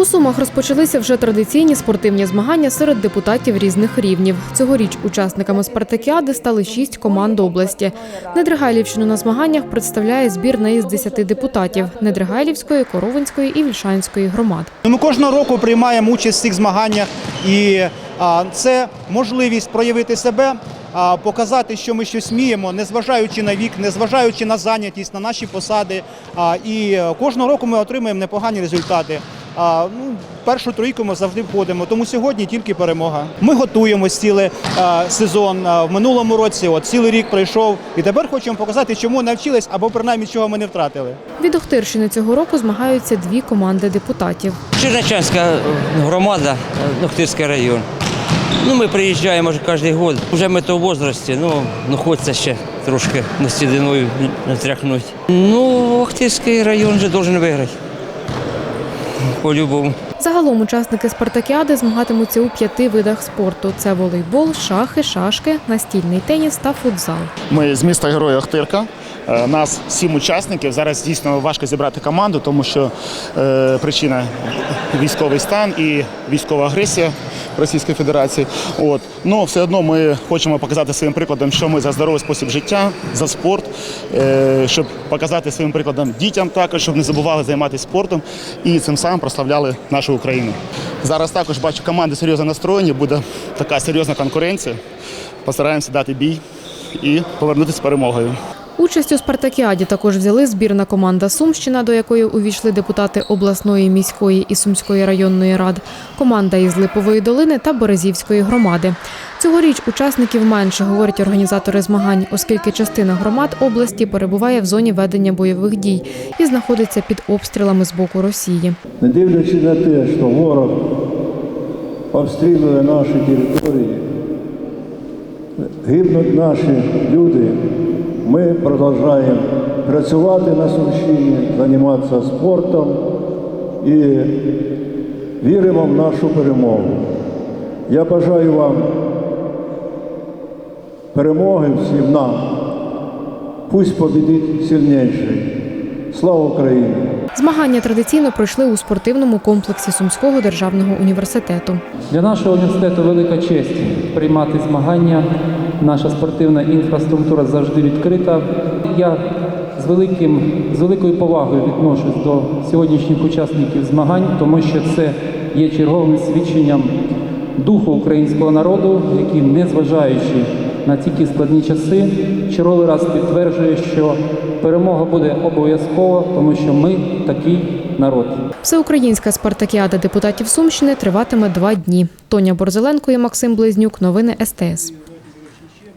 У Сумах розпочалися вже традиційні спортивні змагання серед депутатів різних рівнів. Цьогоріч учасниками спартакіади стали шість команд області. Недригайлівщину на змаганнях представляє збірна із десяти депутатів Недригайлівської, Коровинської і Вільшанської громад. Ми кожного року приймаємо участь в цих змаганнях, і це можливість проявити себе, показати, що ми щось вміємо, незважаючи на вік, незважаючи на зайнятість, на наші посади. І е, кожного року ми отримуємо непогані результати. А, ну, першу трійку ми завжди входимо, тому сьогодні тільки перемога. Ми готуємось цілий а, сезон. А, в минулому році от цілий рік пройшов, і тепер хочемо показати, чому навчились або принаймні чого ми не втратили. Від Охтирщини цього року змагаються дві команди депутатів. Чернечанська громада, Нохтирський район. Ну, ми приїжджаємо може, кожен год. Вже ми то в возрасті, ну, ну хочеться ще трошки на стідиною натряхнути. Ну, Охтирський район вже має виграти. По-любому. Загалом учасники спартакіади змагатимуться у п'яти видах спорту: це волейбол, шахи, шашки, настільний теніс та футзал. Ми з міста Героя Охтирка. Е, Нас сім учасників. Зараз дійсно важко зібрати команду, тому що е, причина військовий стан і військова агресія Російської Федерації. От ну все одно ми хочемо показати своїм прикладом, що ми за здоровий спосіб життя, за спорт, е, щоб показати своїм прикладом дітям також, щоб не забували займатися спортом і цим самим прославляли нашу Україну. Зараз також бачу команди серйозно настроєні, буде така серйозна конкуренція. Постараємося дати бій і повернутися з перемогою. Участь у спартакіаді також взяли збірна команда Сумщина, до якої увійшли депутати обласної, міської і сумської районної рад, команда із Липової долини та Березівської громади. Цьогоріч учасників менше, говорять організатори змагань, оскільки частина громад області перебуває в зоні ведення бойових дій і знаходиться під обстрілами з боку Росії. Не дивлячись на те, що ворог обстрілює наші території, гибнуть наші люди, продовжуємо працювати на Сумщині, займатися спортом і віримо в нашу перемогу. Я бажаю вам перемоги всім нам. Пусть побідить сильніший. Слава Україні! Змагання традиційно пройшли у спортивному комплексі Сумського державного університету. Для нашого університету велика честь приймати змагання. Наша спортивна інфраструктура завжди відкрита. Я з великим з великою повагою відношусь до сьогоднішніх учасників змагань, тому що це є черговим свідченням духу українського народу, який, незважаючи на ті складні часи, черговий раз підтверджує, що перемога буде обов'язково, тому що ми такий народ. Всеукраїнська спартакіада депутатів Сумщини триватиме два дні. Тоня Борзеленко і Максим Близнюк. Новини СТС.